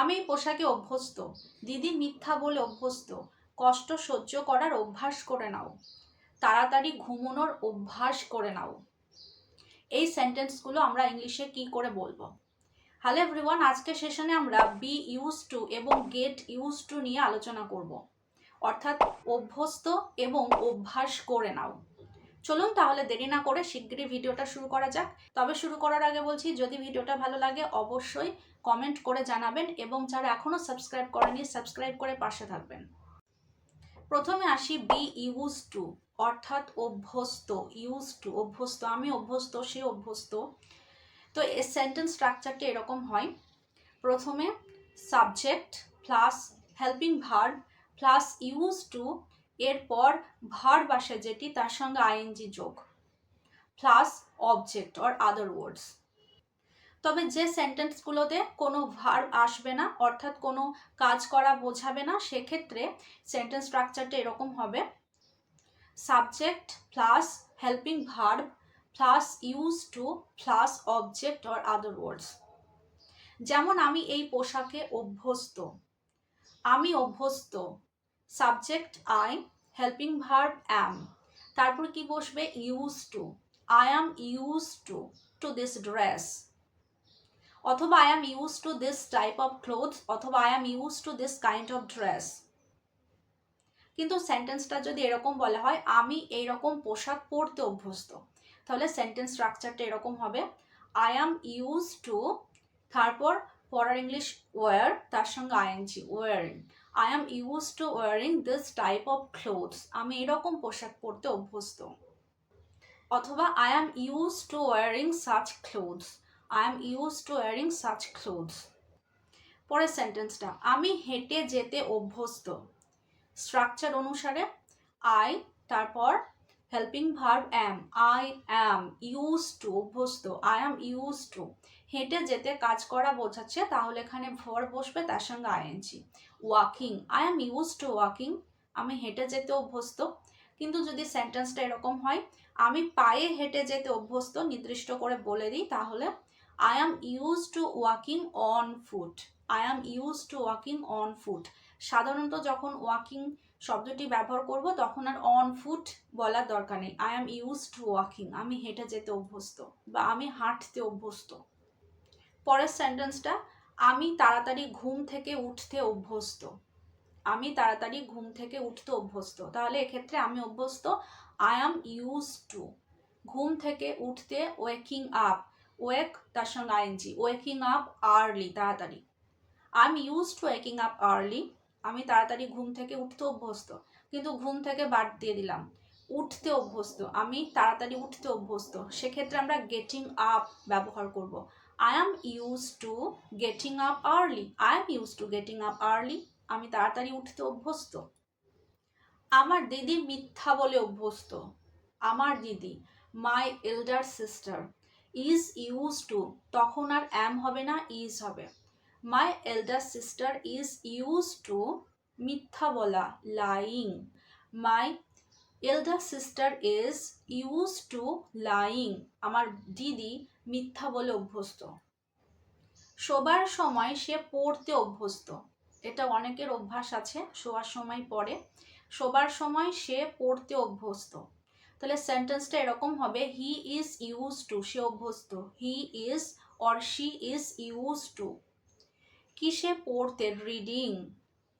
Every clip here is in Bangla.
আমি এই পোশাকে অভ্যস্ত। দিদি মিথ্যা বলে অভ্যস্ত। কষ্ট সহ্য করার অভ্যাস করে নাও। তাড়াতাড়ি ঘুমোনোর অভ্যাস করে নাও। এই সেন্টেন্সগুলো আমরা ইংলিশে কি করে বলব? হ্যালো এভরিওয়ান আজকে সেশনে আমরা বি ইউজ টু এবং গেট ইউজ টু নিয়ে আলোচনা করব। অর্থাৎ অভ্যস্ত এবং অভ্যাস করে নাও। চলুন তাহলে দেরি না করে শিগগিরই ভিডিওটা শুরু করা যাক। তবে শুরু করার আগে বলছি, যদি ভিডিওটা ভালো লাগে অবশ্যই কমেন্ট করে জানাবেন এবং যারা এখনও সাবস্ক্রাইব করেনি সাবস্ক্রাইব করে পাশে থাকবেন। প্রথমে আসি বি ইউজ টু অর্থাৎ অভ্যস্ত ইউজ টু অভ্যস্ত, আমি অভ্যস্ত, সে অভ্যস্ত। তো এর সেন্টেন্স স্ট্রাকচারটা এরকম হয়। প্রথমে subject plus helping verb plus used to এরপর ভার্ব আসে যেটি তার সঙ্গে আইএনজি যোগ plus object or other words তবে যে সেন্টেন্সগুলোতে কোনো ভার্ব আসবে না, অর্থাৎ কোনো কাজ করা বোঝাবে না, সেক্ষেত্রে সেন্টেন্স স্ট্রাকচারটা এরকম হবে। Subject plus helping verb plus used to plus object or other words যেমন আমি এই পোশাকে অভ্যস্ত, আমি অভ্যস্ত subject I helping verb am তারপর কি বসবে? Used to I am used to to this dress অথবা I am used to this type of cloth অথবা I am used to this kind of dress কিন্তু সেন্টেন্সটা যদি এরকম বলা হয়, আমি এইরকম পোশাক পরতে অভ্যস্ত। তাহলে সেন্টেন্স স্ট্রাকচারটা এরকম হবে। আই অ্যাম ইউজ টু তারপর পড়ার ইংলিশ ওয়ার তার সঙ্গে ING wearing I am used to wearing this type of clothes আমি এরকম পোশাক পরতে অভ্যস্ত। অথবা I am used to wearing such clothes I am used to wearing such clothes পরের সেন্টেন্সটা আমি হেঁটে যেতে অভ্যস্ত। স্ট্রাকচার অনুসারে আই তারপর helping verb am I am used to অভ্যস্ত আই অ্যাম ইউজ টু হেঁটে যেতে কাজ করা বোঝাচ্ছে, তাহলে এখানে ভর বসবে, তার সঙ্গে ING walking I am used to walking আমি হেঁটে যেতে অভ্যস্ত। কিন্তু যদি সেন্টেন্সটা এরকম হয়, আমি পায়ে হেঁটে যেতে অভ্যস্ত, নির্দিষ্ট করে বলে দিই, তাহলে I am used to walking on foot I am used to walking on foot সাধারণত যখন ওয়াকিং শব্দটি ব্যবহার করব, তখন আর অন ফুট বলার দরকার নেই। I am used to walking আমি হেঁটে যেতে অভ্যস্ত বা আমি হাঁটতে অভ্যস্ত। পরের সেন্টেন্সটা আমি তাড়াতাড়ি ঘুম থেকে উঠতে অভ্যস্ত। আমি তাড়াতাড়ি ঘুম থেকে উঠতে অভ্যস্ত। তাহলে এক্ষেত্রে আমি অভ্যস্ত। আই অ্যাম ইউজ টু ঘুম থেকে উঠতে ওয়েকিং আপ ওয়েক তার সঙ্গে আইএনজি ওয়েকিং আপ আর্লি তাড়াতাড়ি। I am used to waking up early আমি তাড়াতাড়ি ঘুম থেকে উঠতে অভ্যস্ত, কিন্তু ঘুম থেকে বাদ দিয়ে দিলাম। উঠতে অভ্যস্ত, আমি তাড়াতাড়ি উঠতে অভ্যস্ত। সেক্ষেত্রে আমরা গেটিং আপ ব্যবহার করব। I am used to getting up early I am used to getting up early আমি তাড়াতাড়ি উঠতে অভ্যস্ত। আমার দিদি মিথ্যা বলে অভ্যস্ত। আমার দিদি my elder sister is used to তখন আর অ্যাম হবে না ইজ হবে। My elder sister is used to মিথ্যা বলা lying my elder sister is used to lying আমার দিদি মিথ্যা বলে অভ্যস্ত। শোবার সময় সে পড়তে অভ্যস্ত। এটা অনেকের অভ্যাস আছে, শোয়ার সময় পড়ে। শোবার সময় সে পড়তে অভ্যস্ত। তাহলে সেন্টেন্সটা এরকম হবে হি ইজ ইউজ টু সে অভ্যস্ত। He is or she is used to কিসে পড়তে রিডিং?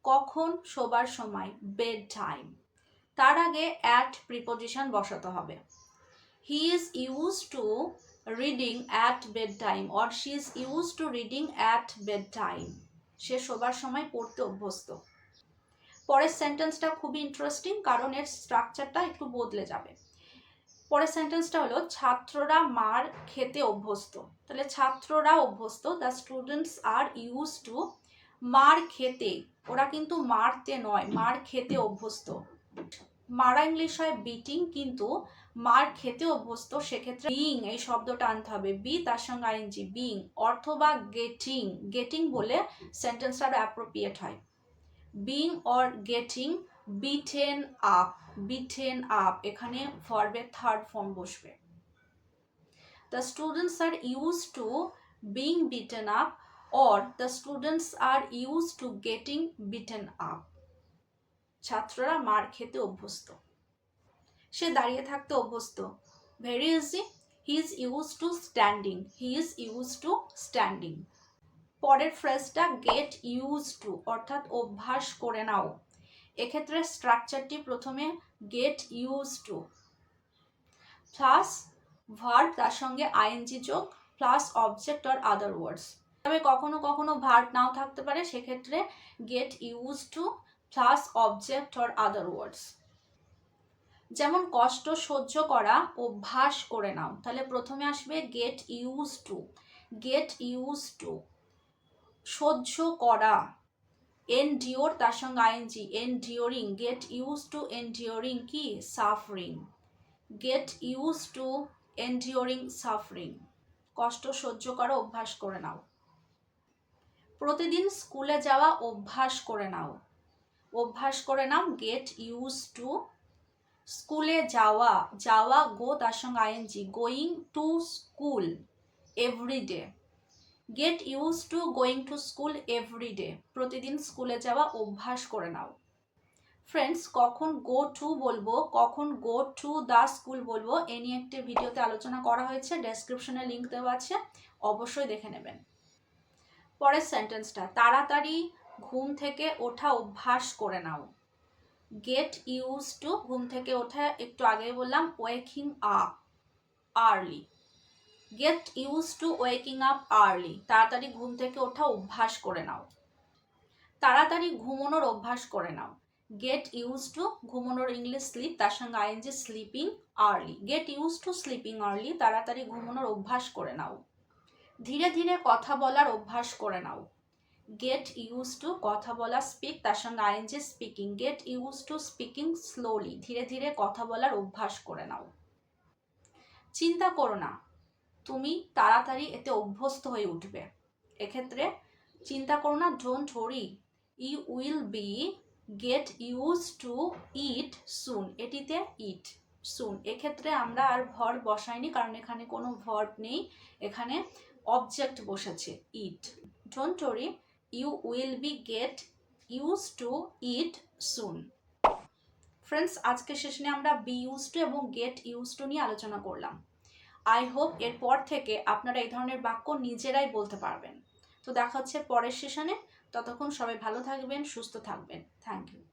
কখন শোবার সময়? বেড টাইম তার আগে অ্যাট প্রিপোজিশন বসাতে হবে। He is used to reading at bedtime or she is used to reading at bedtime সে শোবার সময় পড়তে অভ্যস্ত। পরের সেন্টেন্সটা খুবই ইন্টারেস্টিং কারণ এর স্ট্রাকচারটা একটু বদলে যাবে। পরের সেন্টেন্সটা হলো, ছাত্ররা মার খেতে অভ্যস্ত। তাহলে ছাত্ররা অভ্যস্ত the students are used to মার খেতে। ওরা কিন্তু মারতে নয়, মার খেতে অভ্যস্ত। মারা ইংলিশ হয় বিটিং কিন্তু মার খেতে অভ্যস্ত, সেক্ষেত্রে বিং এই শব্দটা আনতে হবে। বি তার সঙ্গে আইনজি বিং অথবা গেটিং গেটিং বলে সেন্টেন্সটা আরও অ্যাপ্রোপ্রিয়েট হয়। Being or getting beaten up beaten up এখানে ভার্বের থার্ড ফর্ম বসবে। The students are used to being beaten up or the students are used to getting beaten up ছাত্ররা মার খেতে অভ্যস্ত। সে দাঁড়িয়ে থাকতে অভ্যস্ত। Very easy he is used to standing he is used to standing পরের ফ্রেজটা গেট ইউজ টু অর্থাৎ অভ্যাস করে নাও। এক্ষেত্রে স্ট্রাকচারটি প্রথমে get used to plus verb তার সঙ্গে আইএনজি যোগ plus object or other words তবে কখনো কখনো ভার্ব নাও থাকতে পারে, সেক্ষেত্রে get used to plus object or other words যেমন কষ্ট সহ্য করা, অভ্যাস করে নাও, তাহলে প্রথমে আসবে get used to get used to সহ্য করা। এনডিওর তার সঙ্গে ING enduring get used to enduring কি? Suffering get used to enduring suffering কষ্ট সহ্য করা, অভ্যাস করে নাও। প্রতিদিন স্কুলে যাওয়া, অভ্যাস করে নাও। অভ্যাস করে নাও গেট ইউজ টু স্কুলে যাওয়া। যাওয়া গো তার সঙ্গে ING going to school every day get used to going to school every day প্রতিদিন স্কুলে যাওয়া অভ্যাস করে নাও। ফ্রেন্ডস কখন গো টু বলব, কখন গো টু দ্য স্কুল বলব, এ নিয়ে একটি ভিডিওতে আলোচনা করা হয়েছে ডেসক্রিপশনে লিঙ্ক দেওয়া আছে, অবশ্যই দেখে নেবেন। পরের সেন্টেন্সটা তাড়াতাড়ি ঘুম থেকে ওঠা অভ্যাস করে নাও। গেট ইউজ টু ঘুম থেকে ওঠা, একটু আগেই বললাম waking up early get used to waking up early তাড়াতাড়ি ঘুম থেকে ওঠা অভ্যাস করে নাও। তাড়াতাড়ি ঘুমানোর অভ্যাস করে নাও। গেট ইউজ টু ঘুমানোর ইংলিশ স্লিপ তার সঙ্গে ING sleeping early get used to sleeping early তাড়াতাড়ি ঘুমানোর অভ্যাস করে নাও। ধীরে ধীরে কথা বলার অভ্যাস করে নাও। গেট ইউজ টু কথা বলা স্পিক তার সঙ্গে ING speaking get used to speaking slowly ধীরে ধীরে কথা বলার অভ্যাস করে নাও। চিন্তা করো না। তুমি তাড়াতাড়ি এতে অভ্যস্ত হয়ে উঠবে। এক্ষেত্রে চিন্তা করো না don't worry you will be get used to it soon এটিতে ইট সুন এক্ষেত্রে আমরা আর ভর বসাইনি, কারণ এখানে কোনো ভর্ব নেই, এখানে অবজেক্ট বসেছে it don't worry you will be get used to it soon friends আজকে সেশনে আমরা বি ইউজ টু এবং গেট ইউজ টু নিয়ে আলোচনা করলাম। আই হোপ এরপর থেকে আপনারা এই ধরনের বাক্য নিজেরাই বলতে পারবেন। তো দেখা হচ্ছে পরের সেশনে ততক্ষণ সবাই ভালো থাকবেন, সুস্থ থাকবেন। Thank you